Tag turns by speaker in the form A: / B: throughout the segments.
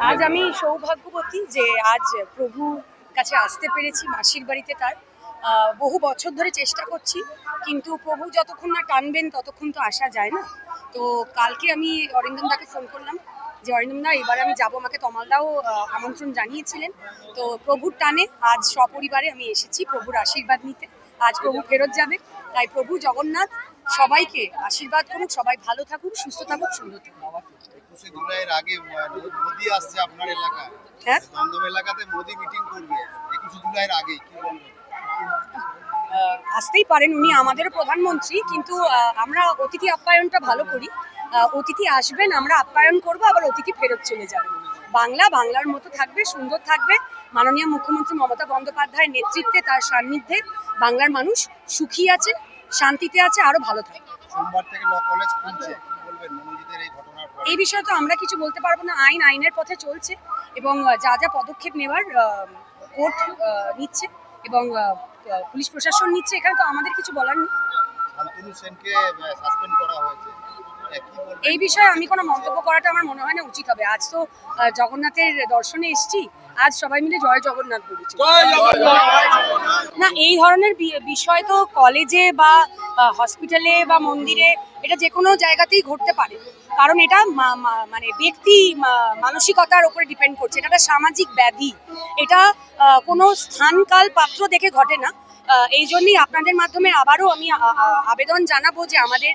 A: আজ আমি সৌভাগ্যবতী যে আজ প্রভু কাছে আসতে পেরেছি, মাসির বাড়িতে তার। বহু বছর ধরে চেষ্টা করছি, কিন্তু প্রভু যতক্ষণ না টানবেন ততক্ষণ তো আসা যায় না। তো কালকে আমি অরিন্দম দাকে ফোন করলাম যে, অরিন্দম দা, এবার আমি যাব। আমাকে তমালদাও আমন্ত্রণ জানিয়েছিলেন। তো প্রভুর টানে আজ সপরিবারে আমি এসেছি প্রভুর আশীর্বাদ নিতে। আজ প্রভু ফেরত যাবে। তাই প্রভু জগন্নাথ সবাইকে আশীর্বাদ করুক সবাই ভালো থাকুক সুস্থ থাকুক সুন্দর থাকুক।
B: একুশে জুলাইয়ের আগে মোদি আসছে আপনার এলাকায়
A: হ্যাঁ?
B: দমদম এলাকাতে মোদি মিটিং করবে একুশে জুলাইয়ের আগে কি বলবেন?
A: আসতেই পারেন উনি আমাদের প্রধানমন্ত্রী কিন্তু আমরা অতিথি আপ্যায়নটা ভালো করি। অতিথি আসবেন আমরা আপ্যায়ন করব আবার অতিথি ফেরত চলে যাবেন। বাংলা বাংলার মতো থাকবে সুন্দর থাকবে। মাননীয় মুখ্যমন্ত্রী মমতা বন্দ্যোপাধ্যায়ের নেতৃত্বে তার সান্নিধ্যে বাংলার মানুষ সুখী আছে শান্তিতে আছে আরও ভালো
B: সোমবার থেকে ল কলেজ খুলছে। বলবেন মনোজিতের এই ঘটনার পরে?
A: এই বিষয়ে তো আমরা কিছু বলতে পারব না। আইন আইনের পথে চলছে এবং যা যা পদক্ষেপ নেওয়ার কোর্ট নিচ্ছে এবং পুলিশ প্রশাসন নিচ্ছে এখানে তো আমাদের কিছু বলার নেই।
B: শান্তনু সেনকে সাসপেন্ড করা হয়েছে। আহ, কি বলবেন?
A: এই বিষয়ে আমি কোনো মন্তব্য করাটা আমার মনে হয় না উচিত হবে। আজ তো আহ, জগন্নাথের দর্শনে এসেছি। আজ সবাই মিলে জয় জগন্নাথ বলেছি। না, এই ধরনের বিষয় তো কলেজে বা হসপিটালে বা মন্দিরে এটা যে কোনো জায়গাতেই ঘটতে পারে। কারণ এটা মানে ব্যক্তি মানসিকতার উপরে ডিপেন্ড করছে। এটা একটা সামাজিক ব্যাধি। এটা কোনো স্থানকাল পাত্র দেখে ঘটে না। এই জন্যই আপনাদের মাধ্যমে আবারও আমি আবেদন জানাব যে আমাদের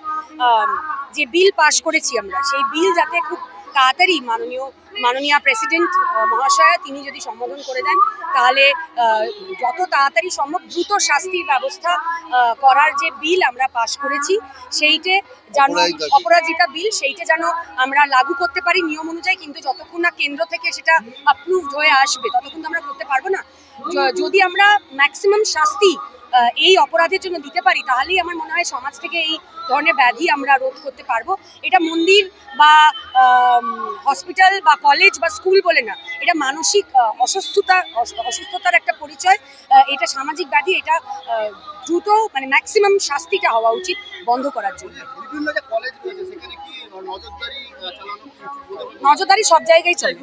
A: যে বিল পাশ করেছি আমরা, সেই বিল যাতে খুব তাড়াতাড়ি মাননীয় মাননীয় প্রেসিডেন্ট মহাশয়া তিনি যদি সম্বোধন করে দেন তাহলে যত তাড়াতাড়ি সম্ভব দ্রুত শাস্তির ব্যবস্থা করার যে বিল আমরা পাশ করেছি সেইটে যেন
B: অপরাজিতা বিল।
A: সেইটা যেন আমরা লাগু করতে পারি নিয়ম অনুযায়ী কিন্তু যতক্ষণ না কেন্দ্র থেকে সেটা অ্যাপ্রুভড হয়ে আসবে ততক্ষণ তো আমরা করতে পারব না যদি আমরা ম্যাক্সিমাম শাস্তি এই অপরাধের জন্য দিতে পারি তাহলেই আমার মনে হয় সমাজ থেকে এই ধরনের ব্যাধি আমরা রোধ করতে পারব। এটা মন্দির বা হসপিটাল বা কলেজ বা স্কুল বলে না এটা মানসিক অসুস্থতা অসুস্থতার একটা পরিচয়। এটা সামাজিক ব্যাধি এটা দ্রুত মানে ম্যাক্সিমাম শাস্তিটা হওয়া উচিত বন্ধ করার জন্য? নজরদারি সব জায়গায় চলে।